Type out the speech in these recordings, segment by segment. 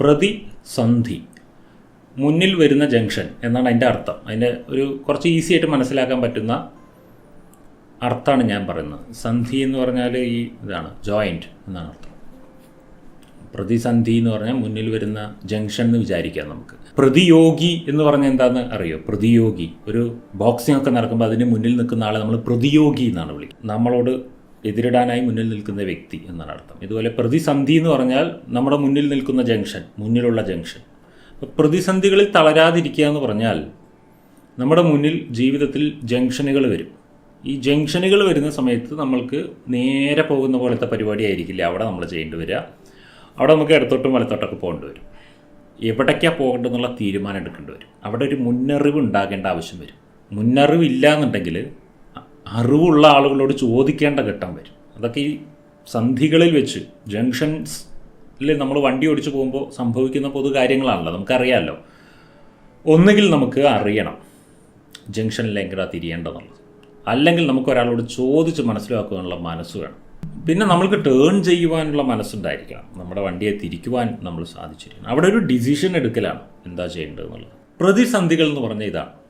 പ്രതിസന്ധി. മുന്നിൽ വരുന്ന ജംഗ്ഷൻ എന്നാണ് അതിന്റെ അർത്ഥം. അതിന്റെ ഒരു കുറച്ച് ഈസി ആയിട്ട് മനസ്സിലാക്കാൻ പറ്റുന്ന അർത്ഥമാണ് ഞാൻ പറയുന്നത്. സന്ധി എന്ന് പറഞ്ഞാൽ ഈ ഇതാണ് ജോയിന്റ് എന്നാണ് അർത്ഥം. പ്രതിസന്ധി എന്ന് പറഞ്ഞാൽ മുന്നിൽ വരുന്ന ജംഗ്ഷൻ എന്ന് വിചാരിക്കാം നമുക്ക്. പ്രതിയോഗി എന്ന് പറഞ്ഞാൽ എന്താണെന്ന് അറിയോ? പ്രതിയോഗി. ഒരു ബോക്സിംഗ് ഒക്കെ നടക്കുമ്പോൾ അതിന് മുന്നിൽ നിൽക്കുന്ന ആളെ നമ്മൾ പ്രതിയോഗി എന്നാണ് വിളിക്കുന്നത്. നമ്മളോട് എതിരിടാനായി മുന്നിൽ നിൽക്കുന്ന വ്യക്തി എന്നാണ് അർത്ഥം. ഇതുപോലെ പ്രതിസന്ധി എന്ന് പറഞ്ഞാൽ നമ്മുടെ മുന്നിൽ നിൽക്കുന്ന ജംഗ്ഷൻ മുന്നിലുള്ള ജംഗ്ഷൻ. പ്രതിസന്ധികളിൽ തളരാതിരിക്കുക എന്ന് പറഞ്ഞാൽ നമ്മുടെ മുന്നിൽ ജീവിതത്തിൽ ജംഗ്ഷനുകൾ വരും. ഈ ജംഗ്ഷനുകൾ വരുന്ന സമയത്ത് നമ്മൾക്ക് നേരെ പോകുന്ന പോലത്തെ പരിപാടി ആയിരിക്കില്ല. അവിടെ നമ്മൾ ചെയ്യേണ്ടി വരിക. അവിടെ നമുക്ക് ഇടത്തോട്ടും വലത്തോട്ടൊക്കെ പോകേണ്ടി വരും. എവിടേക്കാണ് പോകേണ്ടതെന്നുള്ള തീരുമാനം എടുക്കേണ്ടി വരും. അവിടെ ഒരു മുന്നറിവ് ഉണ്ടാകേണ്ട ആവശ്യം വരും. മുന്നറിവില്ല എന്നുണ്ടെങ്കിൽ അറിവുള്ള ആളുകളോട് ചോദിക്കേണ്ട ഘട്ടം വരും. അതൊക്കെ ഈ സന്ധികളിൽ വെച്ച് ജംഗ്ഷൻസിൽ നമ്മൾ വണ്ടി ഓടിച്ചു പോകുമ്പോൾ സംഭവിക്കുന്ന പൊതു കാര്യങ്ങളാണല്ലോ നമുക്കറിയാമല്ലോ. ഒന്നുകിൽ നമുക്ക് അറിയണം ജംഗ്ഷനിൽ എങ്ങനെയാണ് തിരിയേണ്ടതെന്നുള്ളത്. അല്ലെങ്കിൽ നമുക്ക് ഒരാളോട് ചോദിച്ച് മനസ്സിലാക്കാനുള്ള മനസ്സ് വേണം. പിന്നെ നമ്മൾക്ക് ടേൺ ചെയ്യുവാനുള്ള മനസ്സുണ്ടായിരിക്കണം. നമ്മുടെ വണ്ടിയെ തിരിക്കുവാൻ നമ്മൾ സാധിച്ചിരിക്കണം. അവിടെ ഒരു ഡിസിഷൻ എടുക്കലാണ് എന്താ ചെയ്യേണ്ടതെന്നുള്ളത്. പ്രതിസന്ധികൾ എന്ന് പറഞ്ഞ ഇതാണ്.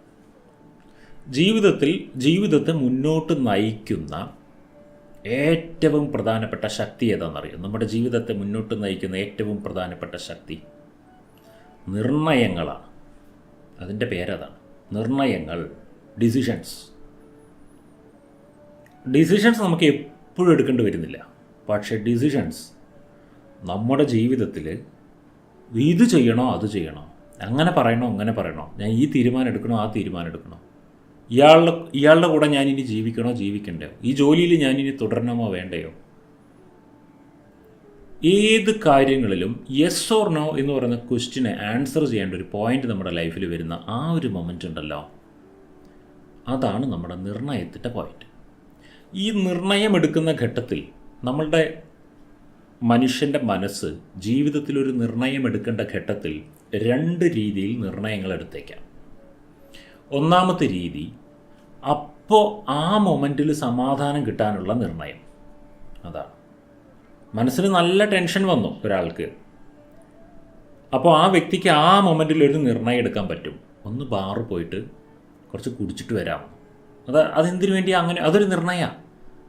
ജീവിതത്തിൽ ജീവിതത്തെ മുന്നോട്ട് നയിക്കുന്ന ഏറ്റവും പ്രധാനപ്പെട്ട ശക്തി ഏതാണെന്നറിയാം? നമ്മുടെ ജീവിതത്തെ മുന്നോട്ട് നയിക്കുന്ന ഏറ്റവും പ്രധാനപ്പെട്ട ശക്തി നിർണയങ്ങളാണ്. അതിന്റെ പേരതാണ് നിർണയങ്ങൾ ഡിസിഷൻസ് ഡിസിഷൻസ് നമുക്ക് എപ്പോഴും എടുക്കേണ്ടി വരുന്നില്ല. പക്ഷേ ഡിസിഷൻസ് നമ്മുടെ ജീവിതത്തിൽ ഇത് ചെയ്യണോ അത് ചെയ്യണോ? അങ്ങനെ പറയണോ അങ്ങനെ പറയണോ? ഞാൻ ഈ തീരുമാനം എടുക്കണോ ആ തീരുമാനം എടുക്കണോ? ഇയാളുടെ ഇയാളുടെ കൂടെ ഞാനിനി ജീവിക്കണോ ജീവിക്കണ്ടയോ? ഈ ജോലിയിൽ ഞാനിനി തുടരണമോ വേണ്ടയോ? ഏത് കാര്യങ്ങളിലും യെസ് ഓർ നോ എന്ന് പറയുന്ന ക്വസ്റ്റിനെ ആൻസർ ചെയ്യേണ്ട ഒരു പോയിന്റ് നമ്മുടെ ലൈഫിൽ വരുന്ന ആ ഒരു മൊമെന്റ് ഉണ്ടല്ലോ. അതാണ് നമ്മുടെ നിർണയത്തിന്റെ പോയിന്റ് ഈ നിർണയമെടുക്കുന്ന ഘട്ടത്തിൽ നമ്മളുടെ മനുഷ്യന്റെ മനസ്സ് ജീവിതത്തിൽ ഒരു നിർണയം എടുക്കേണ്ട ഘട്ടത്തിൽ രണ്ട് രീതിയിൽ നിർണയങ്ങൾ എടുത്തേക്കാം. ഒന്നാമത്തെ രീതി അപ്പോൾ ആ മൊമെന്റിൽ സമാധാനം കിട്ടാനുള്ള നിർണയം. അതാണ് മനസ്സിന് നല്ല ടെൻഷൻ വന്നു ഒരാൾക്ക്. അപ്പോൾ ആ വ്യക്തിക്ക് ആ മൊമെന്റിൽ ഒരു നിർണയം എടുക്കാൻ പറ്റും. ഒന്ന് ബാറ് പോയിട്ട് കുറച്ച് കുടിച്ചിട്ട് വരാം. അത് അതെന്തിനു വേണ്ടി അങ്ങനെ അതൊരു നിർണയമാണ്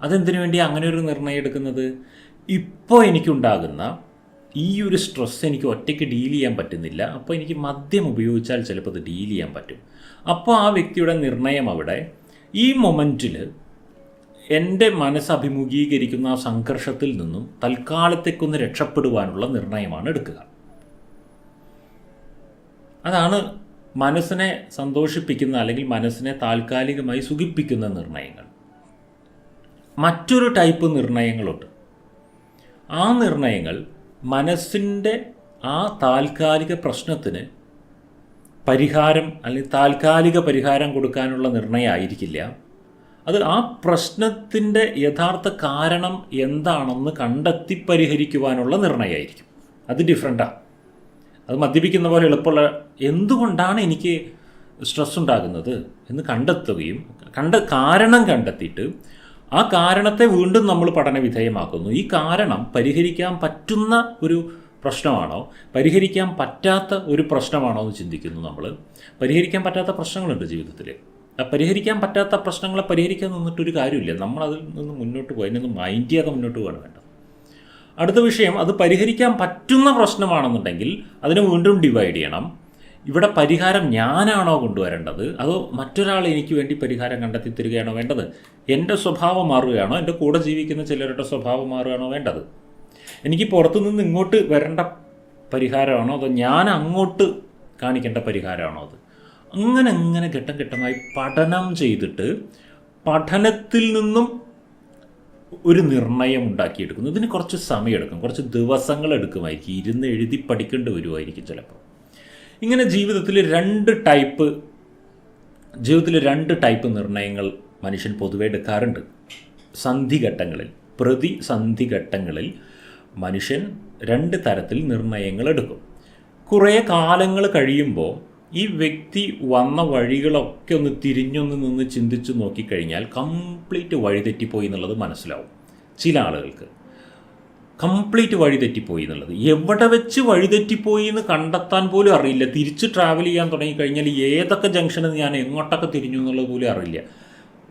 അതെന്തിനു വേണ്ടി അങ്ങനെ ഒരു നിർണയം എടുക്കുന്നത്? ഇപ്പോൾ എനിക്കുണ്ടാകുന്ന ഈ ഒരു സ്ട്രെസ് എനിക്ക് ഒറ്റയ്ക്ക് ഡീൽ ചെയ്യാൻ പറ്റുന്നില്ല. അപ്പോൾ എനിക്ക് മദ്യം ഉപയോഗിച്ചാൽ ചിലപ്പോൾ അത് ഡീൽ ചെയ്യാൻ പറ്റും. അപ്പോൾ ആ വ്യക്തിയുടെ നിർണയം അവിടെ. ഈ മൊമെന്റിൽ എന്റെ മനസ്സ് അഭിമുഖീകരിക്കുന്ന ആ സംഘർഷത്തിൽ നിന്നും തൽക്കാലത്തേക്കൊന്ന് രക്ഷപ്പെടുവാനുള്ള നിർണയമാണ് എടുക്കുക. അതാണ് മനസ്സിനെ സന്തോഷിപ്പിക്കുന്ന അല്ലെങ്കിൽ മനസ്സിനെ താൽക്കാലികമായി സുഖിപ്പിക്കുന്ന നിർണയങ്ങൾ. മറ്റൊരു ടൈപ്പ് നിർണയങ്ങളുണ്ട്. ആ നിർണയങ്ങൾ മനസ്സിന്റെ ആ താൽക്കാലിക പ്രശ്നത്തിന് പരിഹാരം അല്ലെങ്കിൽ താൽക്കാലിക പരിഹാരം കൊടുക്കാനുള്ള നിർണയമായിരിക്കില്ല അത് ആ പ്രശ്നത്തിന്റെ യഥാർത്ഥ കാരണം എന്താണെന്ന് കണ്ടെത്തി പരിഹരിക്കുവാനുള്ള നിർണയമായിരിക്കും അത് ഡിഫറെന്റാണ് അത് മദ്യപിക്കുന്ന പോലെ എളുപ്പമുള്ള എന്തുകൊണ്ടാണ് എനിക്ക് സ്ട്രെസ് ഉണ്ടാകുന്നത് എന്ന് കണ്ടെത്തുകയും കണ്ട കാരണം കണ്ടെത്തിയിട്ട് ആ കാരണത്തെ വീണ്ടും നമ്മൾ പഠന വിധേയമാക്കുന്നു. ഈ കാരണം പരിഹരിക്കാൻ പറ്റുന്ന ഒരു പ്രശ്നമാണോ? പരിഹരിക്കാൻ പറ്റാത്ത ഒരു പ്രശ്നമാണോ എന്ന് ചിന്തിക്കുന്നു നമ്മൾ. പരിഹരിക്കാൻ പറ്റാത്ത പ്രശ്നങ്ങളുണ്ട് ജീവിതത്തിൽ ആ പരിഹരിക്കാൻ പറ്റാത്ത പ്രശ്നങ്ങളെ പരിഹരിക്കാൻ നിന്നിട്ടൊരു കാര്യമില്ല. നമ്മൾ നിന്ന് മുന്നോട്ട് പോയി അതിനൊന്ന് മൈൻഡ് ചെയ്യാതെ മുന്നോട്ട് പോകാൻ വേണ്ട അടുത്ത വിഷയം അത് പരിഹരിക്കാൻ പറ്റുന്ന പ്രശ്നമാണെന്നുണ്ടെങ്കിൽ അതിനെ വീണ്ടും ഡിവൈഡ് ചെയ്യണം. ഇവിടെ പരിഹാരം ഞാനാണോ കൊണ്ടുവരേണ്ടത്? അതോ മറ്റൊരാൾ എനിക്ക് വേണ്ടി പരിഹാരം കണ്ടെത്തി തരികയാണോ വേണ്ടത്? എന്റെ സ്വഭാവം മാറുകയാണോ? എന്റെ കൂടെ ജീവിക്കുന്ന ചിലരുടെ സ്വഭാവം മാറുകയാണോ വേണ്ടത്? എനിക്ക് പുറത്തുനിന്ന് ഇങ്ങോട്ട് വരേണ്ട പരിഹാരമാണോ? അതോ ഞാൻ അങ്ങോട്ട് കാണിക്കേണ്ട പരിഹാരമാണോ അത്? അങ്ങനെ അങ്ങനെ ഘട്ടം ഘട്ടമായി പഠനം ചെയ്തിട്ട് പഠനത്തിൽ നിന്നും ഒരു നിർണയം ഉണ്ടാക്കിയെടുക്കുന്നു. ഇതിന് കുറച്ച് സമയമെടുക്കും. കുറച്ച് ദിവസങ്ങൾ എടുക്കുമായിരിക്കും ഇരുന്ന് എഴുതി പഠിക്കേണ്ടി വരുമായിരിക്കും ചിലപ്പോൾ. ഇങ്ങനെ ജീവിതത്തിൽ രണ്ട് ടൈപ്പ് ജീവിതത്തിൽ രണ്ട് ടൈപ്പ് നിർണയങ്ങൾ മനുഷ്യൻ പൊതുവെ എടുക്കാറുണ്ട്. സന്ധിഘട്ടങ്ങളിൽ പ്രതിസന്ധിഘട്ടങ്ങളിൽ മനുഷ്യൻ രണ്ട് തരത്തിൽ നിർണയങ്ങൾ എടുക്കും. കുറേ കാലങ്ങൾ കഴിയുമ്പോൾ ഈ വ്യക്തി വന്ന വഴികളൊക്കെ ഒന്ന് തിരിഞ്ഞൊന്ന് നിന്ന് ചിന്തിച്ച് നോക്കിക്കഴിഞ്ഞാൽ കംപ്ലീറ്റ് വഴിതെറ്റിപ്പോയി എന്നുള്ളത് മനസ്സിലാവും. ചില ആളുകൾക്ക്. കംപ്ലീറ്റ് വഴി തെറ്റിപ്പോയി എന്നുള്ളത്. എവിടെ വെച്ച് വഴി തെറ്റിപ്പോയി എന്ന് കണ്ടെത്താൻ പോലും അറിയില്ല. തിരിച്ച് ട്രാവൽ ചെയ്യാൻ തുടങ്ങിക്കഴിഞ്ഞാൽ ഏതൊക്കെ ജംഗ്ഷനിൽ ഞാൻ എങ്ങോട്ടൊക്കെ തിരിഞ്ഞു എന്നുള്ളത് പോലും അറിയില്ല.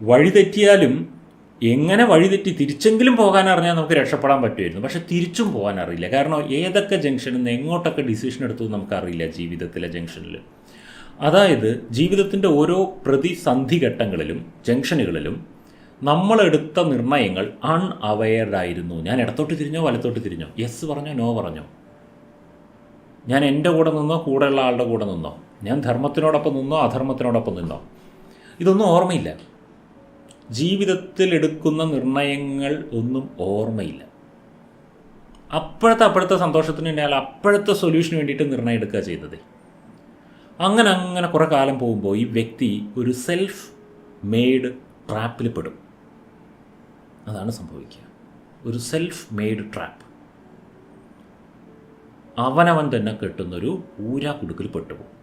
വഴി തെറ്റിയാലും എങ്ങനെ വഴി തെറ്റി തിരിച്ചെങ്കിലും പോകാൻ അറിഞ്ഞാൽ നമുക്ക് രക്ഷപ്പെടാൻ പറ്റുമായിരുന്നു. പക്ഷെ തിരിച്ചും പോകാൻ അറിയില്ല. കാരണം ഏതൊക്കെ ജംഗ്ഷനിൽ നിന്ന് എങ്ങോട്ടൊക്കെ ഡിസിഷൻ എടുത്തു നമുക്ക് നമുക്കറിയില്ല ജീവിതത്തിലെ ജംഗ്ഷനിൽ അതായത് ജീവിതത്തിന്റെ ഓരോ പ്രതിസന്ധി ഘട്ടങ്ങളിലും ജംഗ്ഷനുകളിലും നമ്മളെടുത്ത നിർണയങ്ങൾ അൺഅവയർഡ് ആയിരുന്നു ഞാൻ ഇടത്തോട്ട് തിരിഞ്ഞോ വലത്തോട്ട് തിരിഞ്ഞോ? യെസ് പറഞ്ഞോ നോ പറഞ്ഞോ? ഞാൻ എന്റെ കൂടെ നിന്നോ കൂടെയുള്ള ആളുടെ കൂടെ നിന്നോ? ഞാൻ ധർമ്മത്തിനോടൊപ്പം നിന്നോ അധർമ്മത്തിനോടൊപ്പം നിന്നോ? ഇതൊന്നും ഓർമ്മയില്ല. ജീവിതത്തിൽ എടുക്കുന്ന നിർണയങ്ങൾ ഒന്നും ഓർമ്മയില്ല. അപ്പോഴത്തെ അപ്പോഴത്തെ സന്തോഷത്തിന് വേണ്ടി അപ്പോഴത്തെ സൊല്യൂഷന് വേണ്ടിയിട്ട് നിർണയം എടുക്കുക ചെയ്തത്. അങ്ങനെ അങ്ങനെ കുറേ കാലം പോകുമ്പോൾ ഈ വ്യക്തി ഒരു സെൽഫ് മെയ്ഡ് ട്രാപ്പിൽ പെടും. അതാണ് സംഭവിക്കുക. ഒരു സെൽഫ് മെയ്ഡ് ട്രാപ്പ് അവനവൻ തന്നെ കെട്ടുന്നൊരു ഊരാ കുടുക്കിൽ പെട്ടുപോകും.